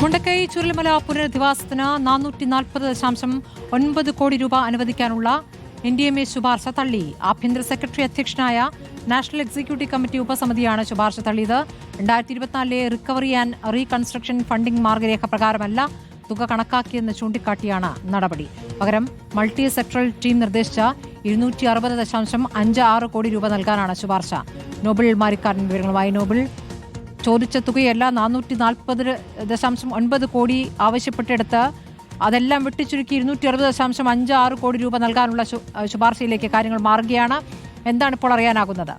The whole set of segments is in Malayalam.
മുണ്ടക്കൈ ചുരുളിമല പുനരധിവാസത്തിന് നാനൂറ്റി നാൽപ്പത് ദശാംശം ഒൻപത് കോടി രൂപ അനുവദിക്കാനുള്ള എൻ ഡി എം എ ശുപാർശ തള്ളി. ആഭ്യന്തര സെക്രട്ടറി അധ്യക്ഷനായ നാഷണൽ എക്സിക്യൂട്ടീവ് കമ്മിറ്റി ഉപസമിതിയാണ് ശുപാർശ തള്ളിയത്. രണ്ടായിരത്തി ഇരുപത്തിനാലിലെ റിക്കവറി ആൻഡ് റീകൺസ്ട്രക്ഷൻ ഫണ്ടിംഗ് മാർഗരേഖ പ്രകാരമല്ല തുക കണക്കാക്കിയെന്ന് ചൂണ്ടിക്കാട്ടിയാണ് നടപടി. പകരം മൾട്ടി സെക്ടറൽ ടീം നിർദ്ദേശിച്ച ഇരുന്നൂറ്റി അറുപത് ദശാംശം അഞ്ച് ആറ് കോടി രൂപ നൽകാനാണ് ശുപാർശ. നോബിൾ മാരിക്കാരൻ വിവരങ്ങളുമായി നോബിൾ ചോദിച്ച തുകയല്ല നാനൂറ്റി നാൽപ്പത് ദശാംശം ഒൻപത് കോടി ആവശ്യപ്പെട്ടെടുത്ത് അതെല്ലാം വെട്ടിച്ചുരുക്കി ഇരുന്നൂറ്റി അറുപത് ദശാംശം അഞ്ച് ആറ് കോടി രൂപ നൽകാനുള്ള ശുപാർശയിലേക്ക് കാര്യങ്ങൾ മാറുകയാണ്. എന്താണ് ഇപ്പോൾ അറിയാനാകുന്നത്?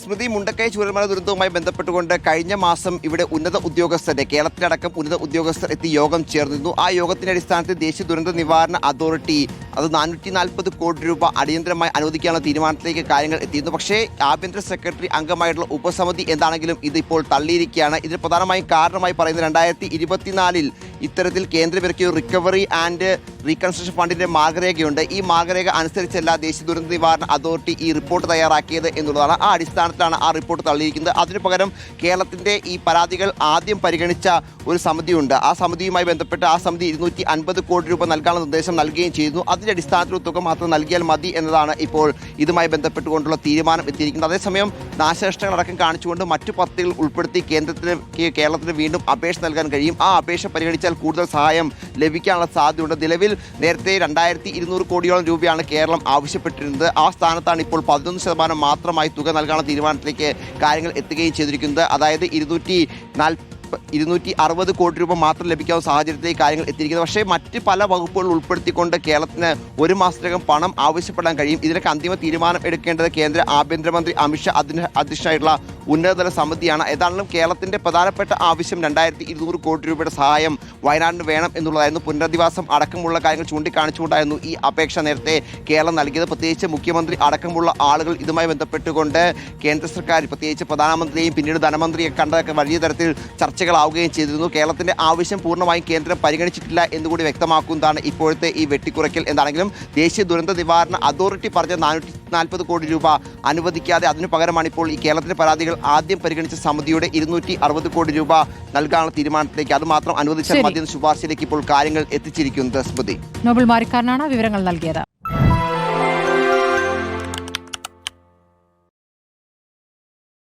സ്മൃതി മുണ്ടക്കൈ ചൂരൽമല ദുരന്തവുമായി ബന്ധപ്പെട്ടുകൊണ്ട് കഴിഞ്ഞ മാസം ഇവിടെ ഉന്നത ഉദ്യോഗസ്ഥരുടെ കേരളത്തിലടക്കം ഉന്നത ഉദ്യോഗസ്ഥർ എത്തി യോഗം ചേർന്നിരുന്നു. ആ യോഗത്തിന്റെ അടിസ്ഥാനത്തിൽ ദേശീയ ദുരന്ത നിവാരണ അതോറിറ്റി അത് നാനൂറ്റി നാൽപ്പത് കോടി രൂപ അടിയന്തരമായി അനുവദിക്കാനുള്ള തീരുമാനത്തിലേക്ക് കാര്യങ്ങൾ എത്തിയിരുന്നു. പക്ഷേ ആഭ്യന്തര സെക്രട്ടറി അംഗമായിട്ടുള്ള ഉപസമിതി എന്താണെങ്കിലും ഇതിപ്പോൾ തള്ളിയിരിക്കുകയാണ്. ഇതിന് പ്രധാനമായും കാരണമായി പറയുന്നത് രണ്ടായിരത്തി ഇരുപത്തിനാലിൽ ഇത്തരത്തിൽ കേന്ദ്രം ഇറക്കിയ റിക്കവറി ആൻഡ് റീകൺസ്ട്രക്ഷൻ ഫണ്ടിന്റെ മാർഗരേഖയുണ്ട്. ഈ മാർഗരേഖ അനുസരിച്ചല്ല ദേശീയ ദുരന്ത നിവാരണ അതോറിറ്റി ഈ റിപ്പോർട്ട് തയ്യാറാക്കിയത് എന്നുള്ളതാണ് ആ അടിസ്ഥാനത്തിലാണ് ആ റിപ്പോർട്ട് തള്ളിയിരിക്കുന്നത്. അതിനു പകരം കേരളത്തിന്റെ ഈ പരാതികൾ ആദ്യം പരിഗണിച്ച ഒരു സമിതിയുണ്ട്. ആ സമിതിയുമായി ബന്ധപ്പെട്ട് ആ സമിതി ഇരുന്നൂറ്റി അൻപത് കോടി രൂപ നൽകാനുള്ള നിർദ്ദേശം നൽകുകയും ചെയ്തു അതിന്റെ അടിസ്ഥാനത്തിൽ തുക മാത്രം നൽകിയാൽ മതി എന്നതാണ് ഇപ്പോൾ ഇതുമായി ബന്ധപ്പെട്ടുകൊണ്ടുള്ള തീരുമാനം എത്തിയിരിക്കുന്നത്. അതേസമയം നാശനഷ്ടങ്ങളടക്കം കാണിച്ചുകൊണ്ട് മറ്റു പദ്ധതികൾ ഉൾപ്പെടുത്തി കേന്ദ്രത്തിന് കേരളത്തിന് വീണ്ടും അപേക്ഷ നൽകാൻ കഴിയും. ആ അപേക്ഷ പരിഗണിച്ചാൽ കൂടുതൽ സഹായം ലഭിക്കാനുള്ള സാധ്യതയുണ്ട്. നിലവിൽ നേരത്തെ രണ്ടായിരത്തി ഇരുന്നൂറ് കോടിയോളം രൂപയാണ് കേരളം ആവശ്യപ്പെട്ടിരുന്നത്. ആ സ്ഥാനത്താണ് ഇപ്പോൾ പതിനൊന്ന് ശതമാനം മാത്രമായി തുക നൽകാനുള്ള തീരുമാനത്തിലേക്ക് കാര്യങ്ങൾ എത്തുകയും ചെയ്തിരിക്കുന്നത്. അതായത് ഇരുന്നൂറ്റി നാൽപ്പ ഇരുന്നൂറ്റി അറുപത് കോടി രൂപ മാത്രം ലഭിക്കാവുന്ന സാഹചര്യത്തിലേക്ക് കാര്യങ്ങൾ എത്തിയിരിക്കുന്നത്. പക്ഷേ മറ്റ് പല വകുപ്പുകൾ ഉൾപ്പെടുത്തിക്കൊണ്ട് കേരളത്തിന് ഒരു മാസത്തിനകം പണം ആവശ്യപ്പെടാൻ കഴിയും. ഇതിനൊക്കെ അന്തിമ തീരുമാനം എടുക്കേണ്ടത് കേന്ദ്ര ആഭ്യന്തരമന്ത്രി അമിത്ഷാ അതിന് അധ്യക്ഷനായിട്ടുള്ള ഉന്നതതല സമിതിയാണ്. ഏതാണെങ്കിലും കേരളത്തിന്റെ പ്രധാനപ്പെട്ട ആവശ്യം രണ്ടായിരത്തി ഇരുന്നൂറ് കോടി രൂപയുടെ സഹായം വയനാടിന് വേണം എന്നുള്ളതായിരുന്നു പുനരധിവാസം അടക്കമുള്ള കാര്യങ്ങൾ ചൂണ്ടിക്കാണിച്ചുകൊണ്ടായിരുന്നു ഈ അപേക്ഷ നേരത്തെ കേരളം നൽകിയത്. പ്രത്യേകിച്ച് മുഖ്യമന്ത്രി അടക്കമുള്ള ആളുകൾ ഇതുമായി ബന്ധപ്പെട്ടുകൊണ്ട് കേന്ദ്ര സർക്കാർ പ്രത്യേകിച്ച് പ്രധാനമന്ത്രിയെയും പിന്നീട് ധനമന്ത്രിയെ കണ്ടതൊക്കെ വലിയ തരത്തിൽ ചർച്ചകളാവുകയും ചെയ്തിരുന്നു. കേരളത്തിന്റെ ആവശ്യം പൂർണമായും കേന്ദ്രം പരിഗണിച്ചിട്ടില്ല എന്നുകൂടി വ്യക്തമാക്കുന്നതാണ് ഇപ്പോഴത്തെ ഈ വെട്ടിക്കുറയ്ക്കൽ. എന്താണെങ്കിലും ദേശീയ ദുരന്ത നിവാരണ അതോറിറ്റി പറഞ്ഞ നാനൂറ്റി നാൽപ്പത് കോടി രൂപ അനുവദിക്കാതെ അതിനു പകരമാണ് ഇപ്പോൾ ഈ കേരളത്തിലെ പരാതികൾ ആദ്യം പരിഗണിച്ച സമിതിയുടെ ഇരുന്നൂറ്റി അറുപത് കോടി രൂപ നൽകാനുള്ള തീരുമാനത്തിലേക്ക് അതുമാത്രം അനുവദിച്ചാൽ ശരി. മതി എന്ന ശുപാർശയിലേക്ക് ഇപ്പോൾ കാര്യങ്ങൾ എത്തിച്ചിരിക്കുന്നത് സ്മൃതി. നോബിൾ മാരിക്കാരനാണ് വിവരങ്ങൾ നൽകിയത്.